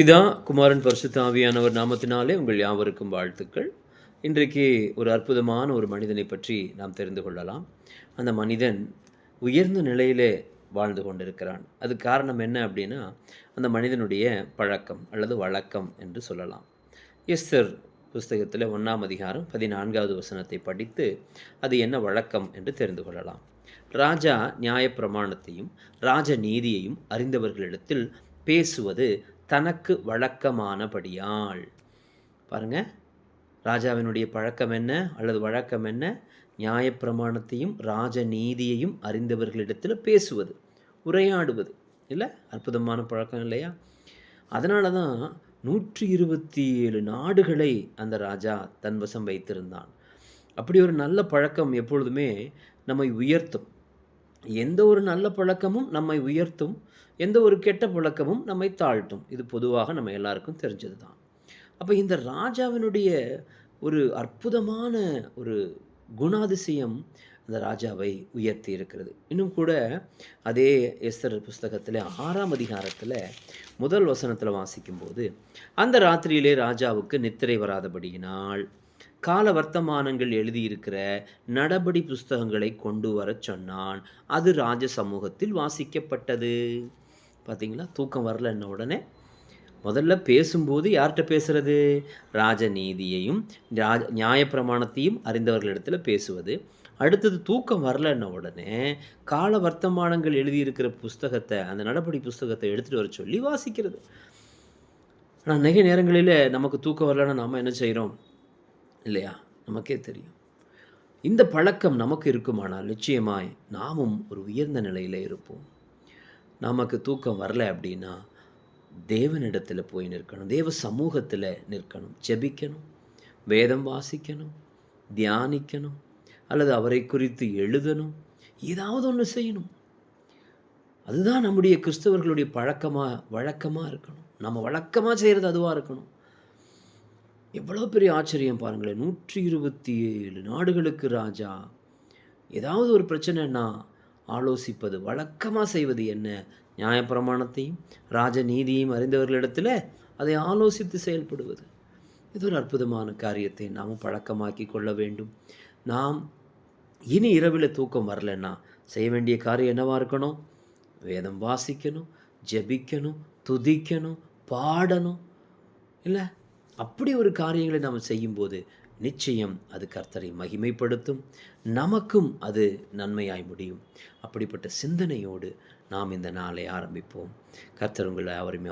பிதா குமாரன் பரிசுத்த ஆவியானவர் நாமத்தினாலே உங்கள் யாவருக்கும் வாழ்த்துக்கள். இன்றைக்கு ஒரு அற்புதமான ஒரு மனிதனை பற்றி நாம் தெரிந்து கொள்ளலாம். அந்த மனிதன் உயர்ந்த நிலையிலே வாழ்ந்து கொண்டிருக்கிறான். அது காரணம் என்ன அப்படின்னா அந்த மனிதனுடைய பழக்கம் அல்லது வழக்கம் என்று சொல்லலாம். எஸ்தர் புஸ்தகத்தில் ஒன்றாம் அதிகாரம் பதினான்காவது வசனத்தை படித்து அது என்ன வழக்கம் என்று தெரிந்து கொள்ளலாம். ராஜா நியாயப்பிரமாணத்தையும் ராஜ நீதியையும் அறிந்தவர்களிடத்தில் பேசுவது தனக்கு வழக்கமானபடியால். பாருங்க ராஜாவினுடைய பழக்கம் என்ன அல்லது வழக்கம் என்ன? நியாயப்பிரமாணத்தையும் ராஜ நீதியையும் அறிந்தவர்களிடத்தில் பேசுவது உரையாடுவது. இல்லை? அற்புதமான பழக்கம் இல்லையா? அதனால தான் நூற்றி இருபத்தி ஏழு நாடுகளை அந்த ராஜா தன் வசம் வைத்திருந்தான். அப்படி ஒரு நல்ல பழக்கம் எப்பொழுதுமே நம்மை உயர்த்தும். எந்த ஒரு நல்ல பழக்கமும் நம்மை உயர்த்தும் எந்த ஒரு கெட்ட பழக்கமும் நம்மை தாழ்த்தும். இது பொதுவாக நம்ம எல்லாருக்கும் தெரிஞ்சது தான் அப்போ இந்த ராஜாவினுடைய ஒரு அற்புதமான ஒரு குணாதிசயம் அந்த ராஜாவை உயர்த்தி இருக்கிறது. இன்னும் கூட அதே எஸ்தர் புஸ்தகத்தில் ஆறாம் அதிகாரத்தில் முதல் வசனத்தில் வாசிக்கும்போது அந்த ராத்திரியிலே ராஜாவுக்கு நித்திரை வராதபடியினால் கால வர்த்தமானங்கள் எழுதியிருக்கிற நடபடி புஸ்தகங்களை கொண்டு வர சொன்னான். அது ராஜ சமூகத்தில் வாசிக்கப்பட்டது. பார்த்தீங்களா தூக்கம் வரல என்ன உடனே? முதல்ல பேசும்போது யார்கிட்ட பேசுறது? ராஜநீதியையும் ராஜ நியாயப்பிரமாணத்தையும் அறிந்தவர்களிடத்தில் பேசுவது. அடுத்தது தூக்கம் வரலன்ன உடனே? கால வர்த்தமானங்கள் எழுதியிருக்கிற புஸ்தகத்தை அந்த நடபடி புஸ்தகத்தை எடுத்துகிட்டு வர சொல்லி வாசிக்கிறது. ஆனால் நிறைய நேரங்களில் நமக்கு தூக்கம் வரலன்னா நாம் என்ன செய்கிறோம் இல்லையா? நமக்கே தெரியும். இந்த பழக்கம் நமக்கு இருக்குமானால் நிச்சயமாய் நாமும் ஒரு உயர்ந்த நிலையில் இருப்போம். நமக்கு தூக்கம் வரல அப்படின்னா தேவனிடத்தில் போய் நிற்கணும். தேவ சமூகத்தில் நிற்கணும். ஜெபிக்கணும். வேதம் வாசிக்கணும். தியானிக்கணும். அல்லது அவரை குறித்து எழுதணும். ஏதாவது ஒன்று செய்யணும். அதுதான் நம்முடைய கிறிஸ்தவர்களுடைய பழக்கமாக வழக்கமாக இருக்கணும். நம்ம வழக்கமாக செய்கிறது அதுவாக இருக்கணும். எவ்வளோ பெரிய ஆச்சரியம் பாருங்களேன். நூற்றி இருபத்தி ஏழு நாடுகளுக்கு ராஜா ஏதாவது ஒரு பிரச்சனைன்னா ஆலோசிப்பது வழக்கமாக செய்வது என்ன? நியாயப்பிரமாணத்தையும் ராஜநீதியையும் அறிந்தவர்களிடத்தில் அதை ஆலோசித்து செயல்படுவது. இது ஒரு அற்புதமான காரியத்தை நாம் பழக்கமாக்கி கொள்ள வேண்டும். நாம் இனி இரவில் தூக்கம் வரலன்னா செய்ய வேண்டிய காரியம் என்னவாக இருக்கணும்? வேதம் வாசிக்கணும் ஜெபிக்கணும் துதிக்கணும் பாடணும். இல்லை? அப்படி ஒரு காரியங்களை நாம் செய்யும்போது நிச்சயம் அது கர்த்தரை மகிமைப்படுத்தும். நமக்கும் அது நன்மையாய் முடியும். அப்படிப்பட்ட சிந்தனையோடு நாம் இந்த நாளை ஆரம்பிப்போம். கர்த்தர் உங்களை அவருமே